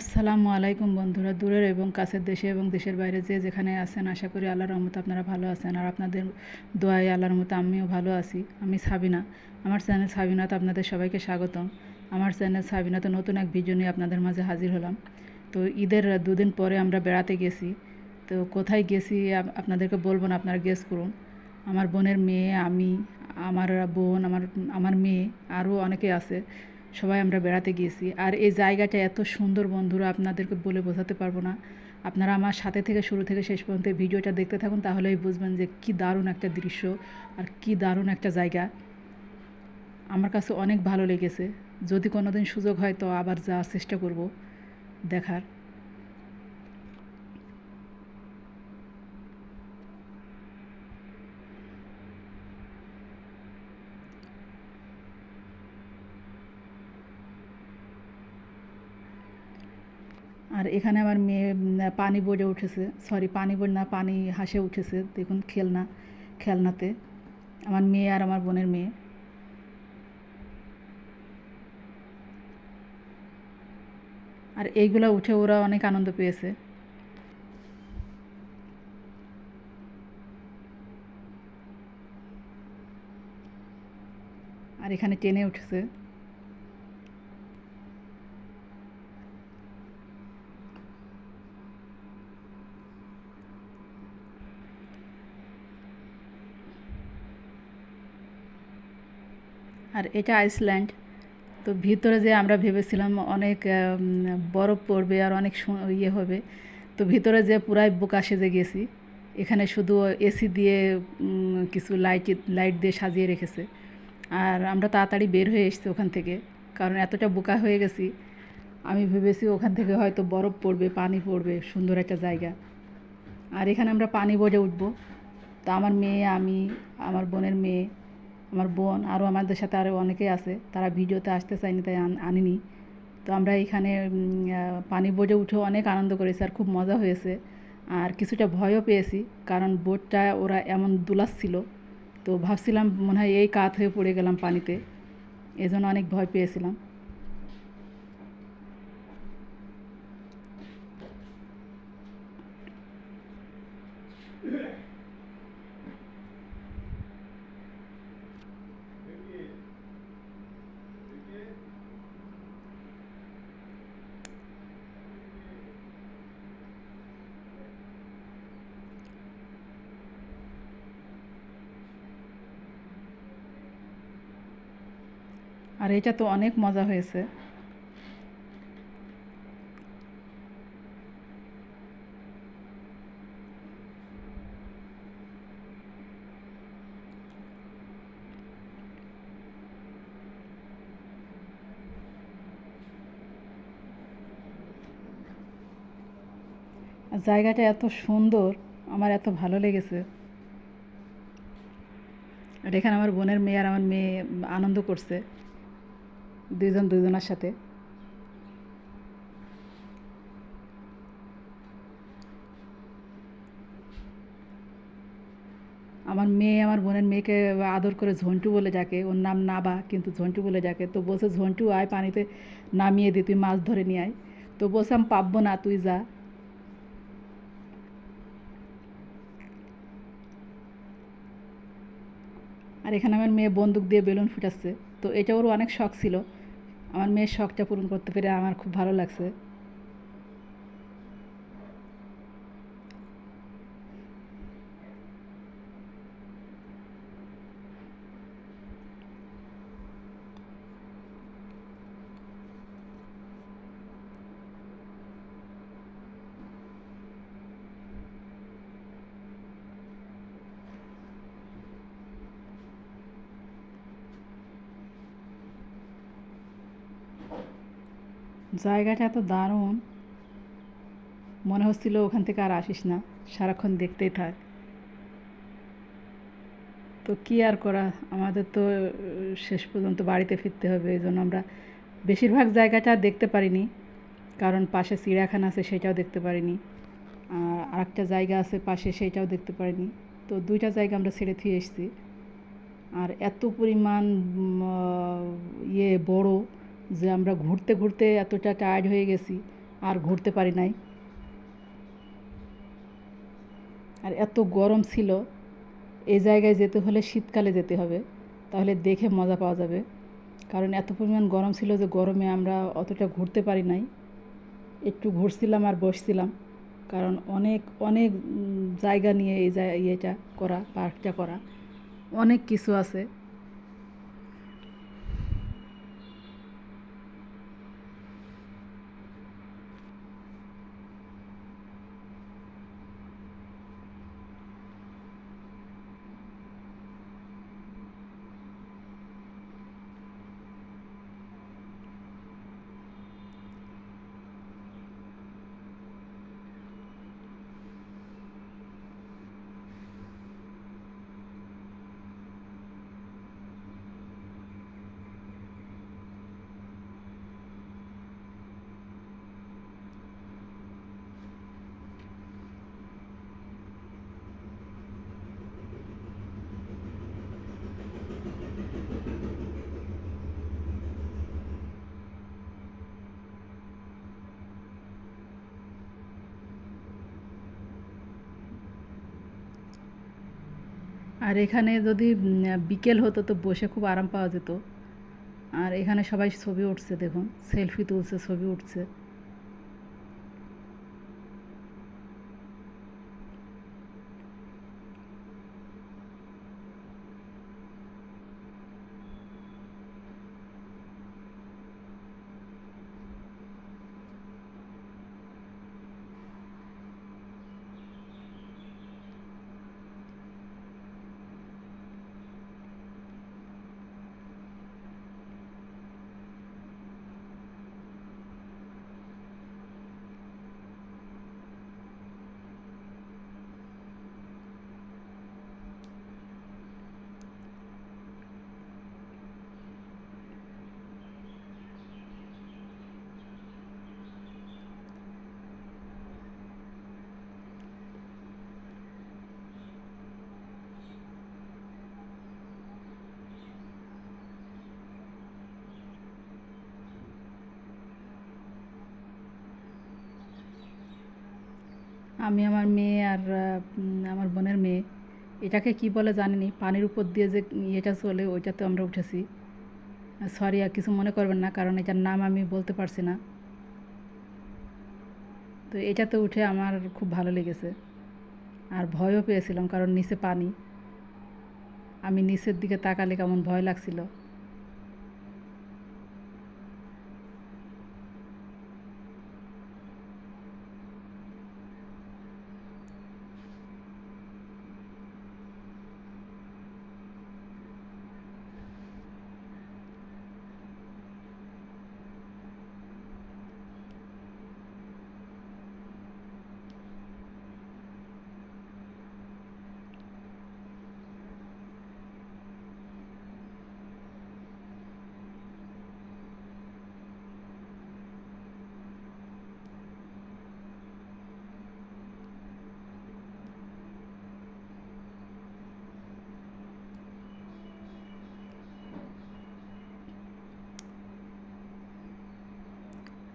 আসসালামু আলাইকুম বন্ধুরা, দূরের এবং কাছের দেশে এবং দেশের বাইরে যে যেখানে আছেন, আশা করি আল্লাহর রহমতে আপনারা ভালো আছেন। আর আপনাদের দোয়াই আল্লাহর রহমতে আমিও ভালো আছি। আমি সাবিনা, আমার চ্যানেল সাবিনাতে আপনাদের সবাইকে স্বাগতম। আমার চ্যানেল সাবিনাতে নতুন এক ভিডিও নিয়ে আপনাদের মাঝে হাজির হলাম। তো ঈদের দুদিন পরে আমরা বেড়াতে গেছি। তো কোথায় গেছি আপনাদেরকে বলব না, আপনারা গেস করুন। আমার বোনের মেয়ে, আমি, আমার বোন, আমার আমার মেয়ে, আরও অনেকে আছে। সবাই আমরা বেড়াতে গিয়েছি। আর এই জায়গাটা এত সুন্দর বন্ধুরা, আপনাদেরকে বলে বোঝাতে পারব না। আপনারা আমার সাথে থেকে শুরু থেকে শেষ পর্যন্ত ভিডিওটা দেখতে থাকুন তাহলেই বুঝবেন যে কি দারুণ একটা দৃশ্য আর কি দারুণ একটা জায়গা। আমার কাছে অনেক ভালো লেগেছে। যদি কোনো দিন সুযোগ হয় তো আবার যাওয়ার চেষ্টা করব দেখার। আর এখানে আমার মেয়ে পানি বোর্ডে উঠেছে। সরি পানি বোর্ড না, পানি হাসে উঠেছে। দেখুন, খেলনা, খেলনাতে। আমার মেয়ে আর আমার বোনের মেয়ে। আর এইগুলো উঠে ওরা অনেক আনন্দ পেয়েছে। আর এখানে টেনে উঠেছে। আর এটা আইসল্যান্ড। তো ভিতরে যে আমরা ভেবেছিলাম অনেক বরফ পড়বে আর অনেক ইয়ে হবে, তো ভিতরে যে পুরাই বোকা সেজে গেছি। এখানে শুধু এসি দিয়ে কিছু লাইট লাইট দিয়ে সাজিয়ে রেখেছে। আর আমরা তাড়াতাড়ি বের হয়ে এসেছি ওখান থেকে, কারণ এতটা বোকা হয়ে গেছি। আমি ভেবেছি ওখান থেকে হয়তো বরফ পড়বে, পানি পড়বে, সুন্দর একটা জায়গা। আর এখানে আমরা পানি বোর্ডে উঠবো। তো আমার মেয়ে, আমি, আমার বোনের মেয়ে আমার বোন আরও আমাদের সাথে আরও অনেকে আছে, তারা ভিডিওতে আসতে চায়নি, তাই আনিনি। তো আমরা এখানে পানি বোটে উঠেও অনেক আনন্দ করেছি, আর খুব মজা হয়েছে। আর কিছুটা ভয়ও পেয়েছি, কারণ বোটটা ওরা এমন দুলাচ্ছিল তো ভাবছিলাম মনে হয় এই কাত হয়ে পড়ে গেলাম পানিতে, এজন্য অনেক ভয় পেয়েছিলাম। আর এটা তো অনেক মজা হয়েছে। জায়গাটা এত সুন্দর, আমার এত ভালো লেগেছে। আর এখানে আমার বোনের মেয়ে আর আমার মেয়ে আনন্দ করছে। দুইজন দুজনের সাথে। আমার মেয়ে, আমার বোনের মেয়েকে আদর করে ঝন্টু বলে যাকে ওর নাম নাবা, কিন্তু ঝন্টু বলে যাকে তো বলছে, ঝন্টু, আয় পানিতে নামিয়ে দি, তুই মাছ ধরে নিয়ে আয়। তো বলছে, আমি পাবো না, তুই যা। আর এখানে আমার মেয়ে বন্দুক দিয়ে বেলুন ফুটাচ্ছে। তো এটা ওর অনেক শখ ছিল। আমার মেয়ের শখটা পূরণ করতে পেরে আমার খুব ভালো লাগছে। জায়গাটা এত দারুণ। মনে হচ্ছিল ওখান থেকে আর আসিস না। সারাক্ষণ দেখতেই থাক। তো কী আর করা? আমাদের তো শেষ পর্যন্ত বাড়িতে ফিরতে হবে। এই জন্য আমরা বেশিরভাগ জায়গাটা দেখতে পারিনি। কারণ পাশে চিড়িয়াখানা আছে, সেটাও দেখতে পারিনি। আর আরেকটা জায়গা আছে পাশে, সেটাও দেখতে পারিনি। তো দুইটা জায়গা আমরা ছেড়ে থুয়ে এসেছি। আর এত পরিমাণ ইয়ে বড়। যে আমরা ঘুরতে ঘুরতে এতটা টায়ার্ড হয়ে গেছি, আর ঘুরতে পারি নাই। আর এত গরম ছিল এই জায়গায় যেতে হলে শীতকালে যেতে হবে, তাহলে দেখে মজা পাওয়া যাবে। কারণ এত পরিমাণ গরম ছিল যে গরমে আমরা অতটা ঘুরতে পারি নাই। একটু ঘুরছিলাম আর বসছিলাম, কারণ অনেক অনেক জায়গা নিয়ে এই ইয়েটা করা পার্কটা করা, অনেক কিছু আছে। আর এখানে যদি বিকেল হতো তো বসে খুব আরাম পাওয়া যেত। আর এখানে সবাই ছবি উঠছে, দেখুন, সেলফি তুলছে, ছবি উঠছে। আমি আমার মেয়ে আর আমার বোনের মেয়ে, এটাকে কি বলে জানিনি? পানির উপর দিয়ে যে ইয়েটা চলে, ওইটাতে আমরা উঠেছি। সরি আর কিছু মনে করবেন না, কারণ এটার নাম আমি বলতে পারছি না। তো এটাতে উঠে আমার খুব ভালো লেগেছে। আর ভয়ও পেয়েছিলাম, কারণ নিচে পানি। আমি নিচের দিকে তাকালে কেমন ভয় লাগছিল।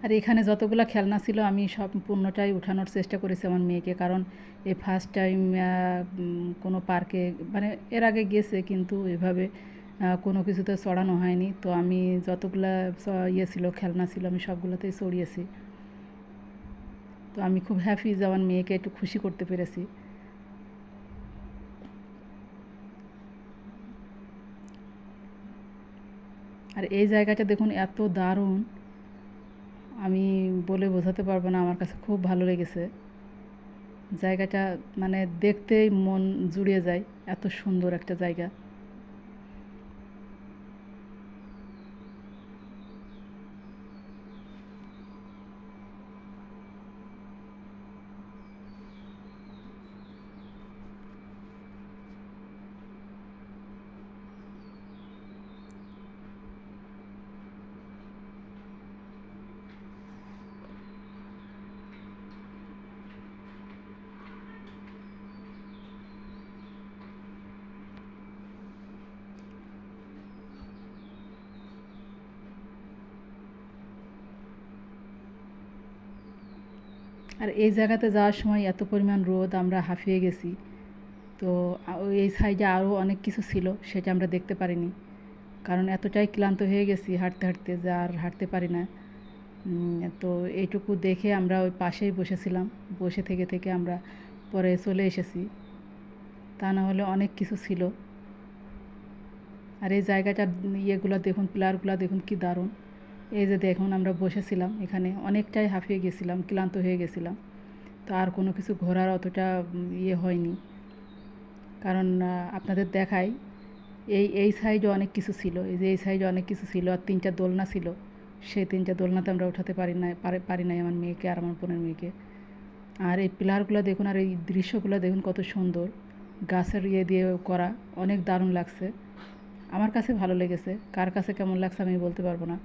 আর এখানে যতগুলো খেলনা ছিল, আমি সব সম্পূর্ণটাই উঠানোর চেষ্টা করেছি আমার মেয়েকে। কারণ এই ফার্স্ট টাইম কোনো পার্কে মানে এর আগে গেছে কিন্তু এভাবে কোনো কিছুতে চড়ানো হয়নি। তো আমি যতগুলা ইয়ে ছিল, খেলনা ছিল, আমি সবগুলোতেই চড়িয়েছি। তো আমি খুব হ্যাপি যে আমার মেয়েকে একটু খুশি করতে পেরেছি। আর এই জায়গাটা দেখুন, এত দারুণ। আমি বলে বোঝাতে পারব না, আমার কাছে খুব ভালো লেগেছে। জায়গাটা মানে দেখতেই মন জুড়িয়ে যায়, এত সুন্দর একটা জায়গা। আর এই জায়গাতে যাওয়ার সময় এত পরিমাণ রোদ, আমরা হাঁফিয়ে গেছি। তো এই সাইডে আরও অনেক কিছু ছিল, সেটা আমরা দেখতে পারিনি। কারণ এতটাই ক্লান্ত হয়ে গেছি হাঁটতে হাঁটতে যে আর হাঁটতে পারি না। তো এইটুকু দেখে আমরা ওই পাশেই বসেছিলাম। বসে থেকে থেকে আমরা পরে চলে এসেছি। তা না হলে অনেক কিছু ছিল। আর এই জায়গাটার ইয়েগুলো দেখুন, পিলারগুলো দেখুন কি দারুণ। এই যে দেখুন, আমরা বসেছিলাম, এখানে অনেকটাই হাঁফিয়ে গেছিলাম, ক্লান্ত হয়ে গেছিলাম। তো আর কোনো কিছু ঘোরার অতটা ইয়ে হয়নি। কারণ আপনাদের দেখাই, এই এই সাইডে অনেক কিছু ছিল, এই যে এই সাইডে অনেক কিছু ছিল, আর তিনটা দোলনা ছিল। সেই তিনটা দোলনাতে আমরা উঠাতে পারি না পারি নাই আমার মেয়েকে আর আমার বোনের মেয়েকে। আর এই পিলারগুলো দেখুন, আর এই দৃশ্যগুলো দেখুন কত সুন্দর। গাছের ইয়ে দিয়ে করা, অনেক দারুণ লাগছে। আমার কাছে ভালো লেগেছে। কার কাছে কেমন লাগছে আমি বলতে পারব না।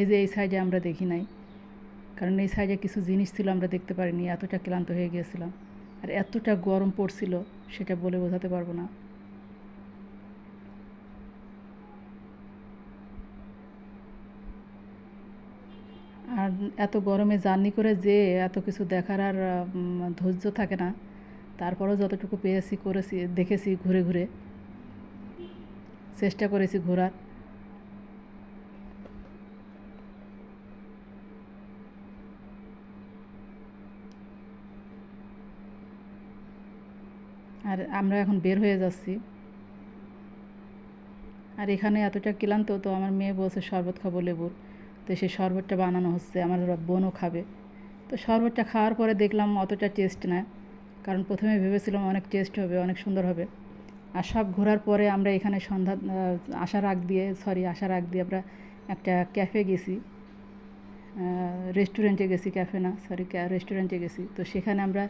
এই যে এই সাইডে আমরা দেখি নাই। কারণ এই সাইজে কিছু জিনিস ছিল, আমরা দেখতে পারিনি, এতটা ক্লান্ত হয়ে গিয়েছিলাম। আর এতটা গরম পড়ছিল, সেটা বলে বোঝাতে পারব না। আর এত গরমে জার্নি করে যে এত কিছু দেখার আর ধৈর্য থাকে না, তারপরেও যতটুকু পেয়েছি, করেছি, দেখেছি ঘুরে ঘুরে, চেষ্টা করেছি ঘোরার। আর আমরা এখন বের হয়ে যাচ্ছি। আর এখানে এতটা ক্লান্ত তো আমার মেয়ে বলছে শরবত খাব লেবুর। তো সেই শরবতটা বানানো হচ্ছে, আমার বোনও খাবে। তো শরবতটা খাওয়ার পরে দেখলাম অতটা টেস্ট না, কারণ প্রথমে ভেবেছিলাম অনেক টেস্ট হবে, অনেক সুন্দর হবে। আর সব ঘোরার পরে আমরা এখানে সন্ধ্যা আসার আগ দিয়ে সরি আসার আগ দিয়ে আমরা একটা ক্যাফে গেছি। রেস্টুরেন্টে গেছি, ক্যাফে না সরি রেস্টুরেন্টে গেছি। তো সেখানে আমরা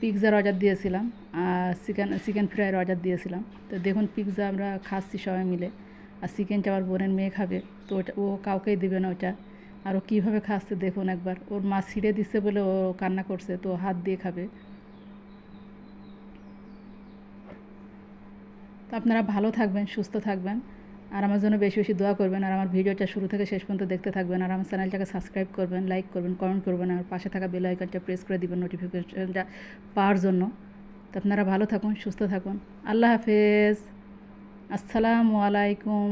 পিৎজার অর্ডার দিয়েছিলাম, আর চিকেন চিকেন ফ্রাইয়ের অর্ডার দিয়েছিলাম। তো দেখুন, পিৎজা আমরা খাচ্ছি সবাই মিলে, আর চিকেনটা আমার বোনের মেয়ে খাবে, তো ওটা, ও কাউকেই দেবে না ওটা। আর ও কীভাবে খাচ্ছে দেখুন একবার, ওর মা ছিঁড়ে দিচ্ছে বলে ও কান্না করছে, তো হাত দিয়ে খাবে। তো আপনারা ভালো থাকবেন, সুস্থ থাকবেন। আর আমার জন্য বেশি বেশি দোয়া করবেন আর আমার ভিডিওটা শুরু থেকে শেষ পর্যন্ত দেখতে থাকবেন আর আমার চ্যানেলটাকে সাবস্ক্রাইব করবেন লাইক করবেন কমেন্ট করবেন আর পাশে থাকা বেল আইকনটা প্রেস করে দেবেন নোটিফিকেশনটা পাওয়ার জন্য। তো আপনারা ভালো থাকুন, সুস্থ থাকুন। আল্লাহ হাফেজ। আসসালামু আলাইকুম।